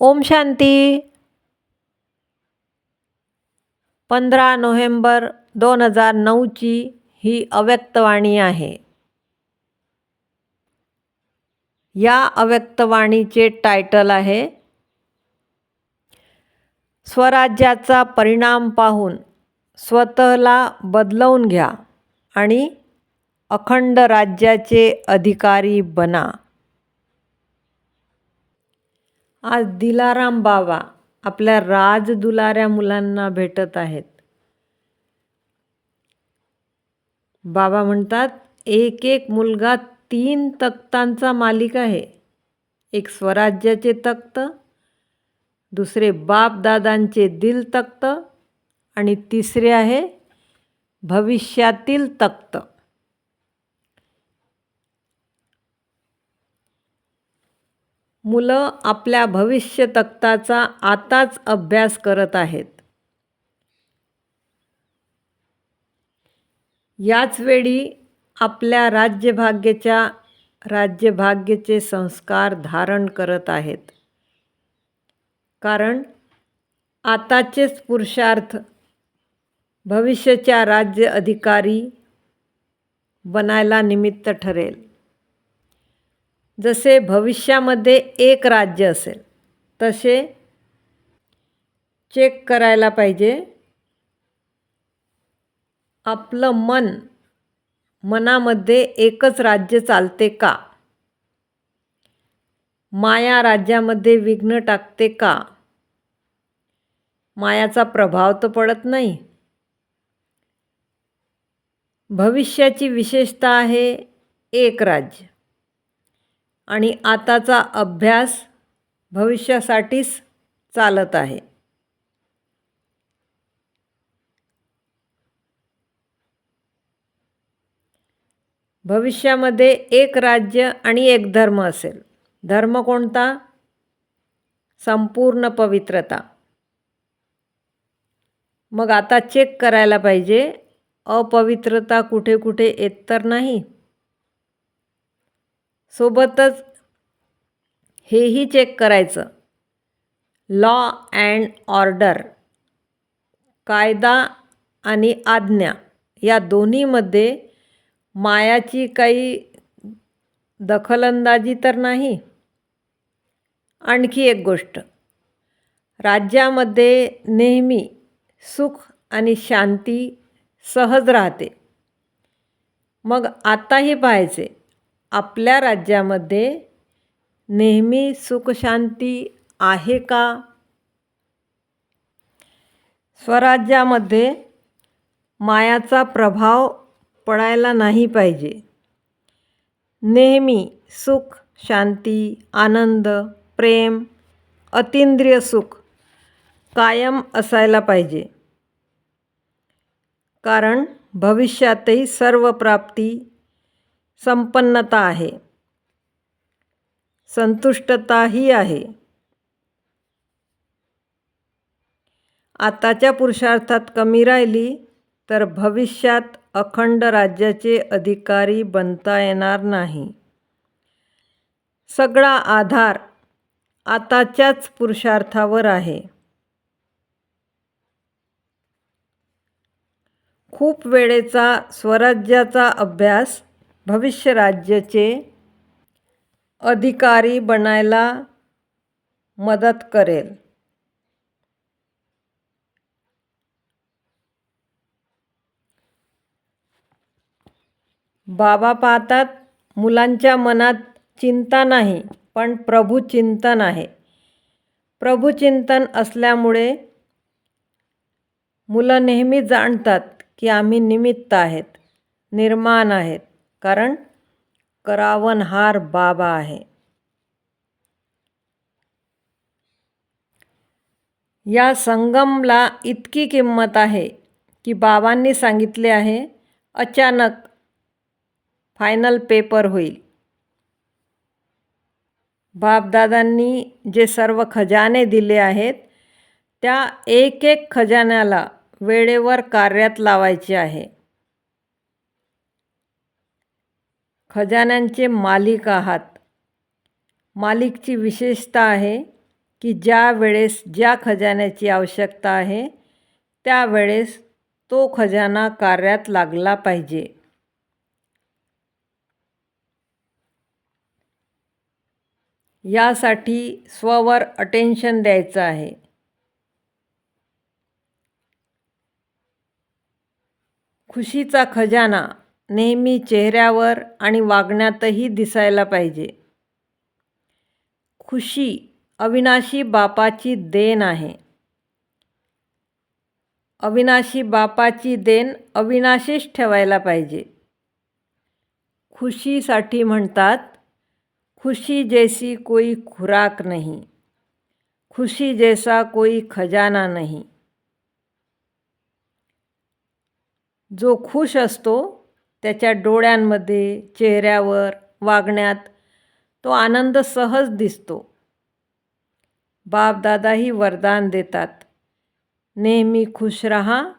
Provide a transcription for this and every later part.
ओम शांती. पंधरा नोव्हेंबर दोन हजार नऊची ही अव्यक्तवाणी आहे. या अव्यक्तवाणीचे टायटल आहे स्वराज्याचा परिणाम पाहून स्वतःला बदलवून घ्या आणि अखंड राज्याचे अधिकारी बना. आज दिलाराम बाबा आपल्या राजदुलाऱ्या मुलांना भेटत आहेत. बाबा म्हणतात एक एक मुलगा तीन तख्तांचा मालिक आहे. एक स्वराज्याचे तख्त दुसरे बापदादांचे दिल तख्त आणि तिसरे आहे भविष्यातील तख्त मुलं आपल्या भविष्य तक्ताचा आताच अभ्यास करत आहेत. याचवेळी आपल्या राज्यभाग्याच्या राज्यभाग्याचे संस्कार धारण करत आहेत. कारण आताचेच पुरुषार्थ भविष्याच्या राज्य अधिकारी बनायला निमित्त ठरेल. जसे भविष्यामध्ये एक राज्य असेल तसे चेक करायला पाहिजे. आपलं मन मनामध्ये एकच राज्य चालते का? माया राज्यामध्ये विघ्न टाकते का? मायाचा प्रभाव तर पडत नाही. भविष्याची विशेषता आहे एक राज्य. आणि आताचा अभ्यास भविष्यासाठीच चालत आहे. भविष्यामध्ये एक राज्य आणि एक धर्म असेल. धर्म कोणता? संपूर्ण पवित्रता. मग आता चेक करायला पाहिजे अपवित्रता कुठे कुठे येत तर नाही? सोबतच हेही चेक करायचं. लॉ अँड ऑर्डर कायदा आणि आज्ञा या दोन्हीमध्ये मायाची काही दखलंदाजी तर नाही. आणखी एक गोष्ट राज्यामध्ये नेहमी सुख आणि शांती सहज राहते. मग आताही पाहायचे आपल्या राज्यामध्ये नेहमी सुखशांती आहे का? स्वराज्यामध्ये मायाचा प्रभाव पडायला नाही पाहिजे. नेहमी सुख शांती आनंद प्रेम अतिंद्रिय सुख कायम असायला पाहिजे. कारण भविष्यातही सर्व प्राप्ती संपन्नता आहे. संतुष्टताही आहे. आताच्या पुरुषार्थात कमी राहिली तर भविष्यात अखंड राज्याचे अधिकारी बनता येणार नाही. सगळा आधार आताच्याच पुरुषार्थावर आहे. खूप वेळेचा स्वराज्याचा अभ्यास भविष्य राज्याचे अधिकारी बनायला मदत करेल. बाबा पाहतात मुलांच्या मनात चिंता नाही पण प्रभुचिंतन आहे. प्रभुचिंतन असल्यामुळे मुलं नेहमी जाणतात की आम्ही निमित्त आहेत निर्माण आहेत. कारण करावनहार बाबा आहे. या संगमला इतकी किंमत आहे की बाबांनी सांगितले आहे अचानक फायनल पेपर होईल. बापदादांनी जे सर्व खजाने दिले आहेत त्या एक एक खजान्याला वेळेवर कार्यात लावायचे आहे. खजान्यांचे मालिक आहात. मालिकची विशेषता आहे की ज्या वेळेस ज्या खजान्याची आवश्यकता आहे त्यावेळेस तो खजाना कार्यात लागला पाहिजे. यासाठी स्ववर अटेन्शन द्यायचं आहे. खुशीचा खजाना नेहमी चेहऱ्यावर आणि वागण्यातही दिसायला पाहिजे. खुशी अविनाशी बापाची देण आहे. अविनाशी बापाची देण अविनाशीच ठेवायला पाहिजे. खुशीसाठी म्हणतात खुशी जैसी कोई खुराक नाही. खुशी जैसा कोई खजाना नाही. जो खुश असतो त्याच्या डोळ्यांमध्ये चेहऱ्यावर वागण्यात तो आनंद सहज दिसतो. बापदादाही वरदान देतात. नेहमी खुश रहा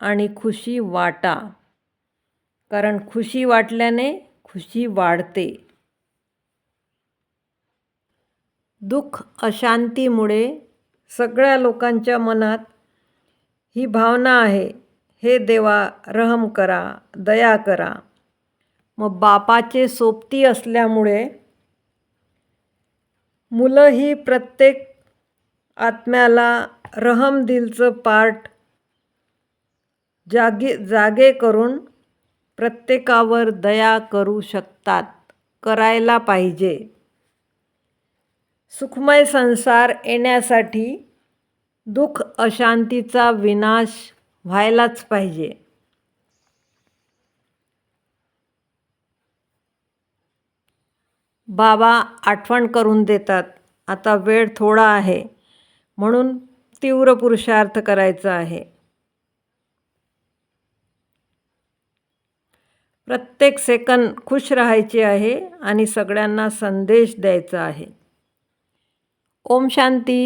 आणि खुशी वाटा. कारण खुशी वाटल्याने खुशी वाढते. दुःख अशांतीमुळे सगळ्या लोकांच्या मनात ही भावना आहे. हे देवा रहम करा दया करा. मग बापाचे सोबती असल्यामुळे मुलं ही प्रत्येक आत्म्याला रहम दिलचं पार्ट जागे जागे करून प्रत्येकावर दया करू शकतात करायला पाहिजे. सुखमय संसार येण्यासाठी दुःख अशांतीचा विनाश व्हायलाच पाहिजे. बाबा आठवण करून देतात आता वेळ थोडा आहे म्हणून तीव्र पुरुषार्थ करायचा आहे. प्रत्येक सेकंद खुश राहायचे आहे आणि सगळ्यांना संदेश द्यायचा आहे. ओम शांती.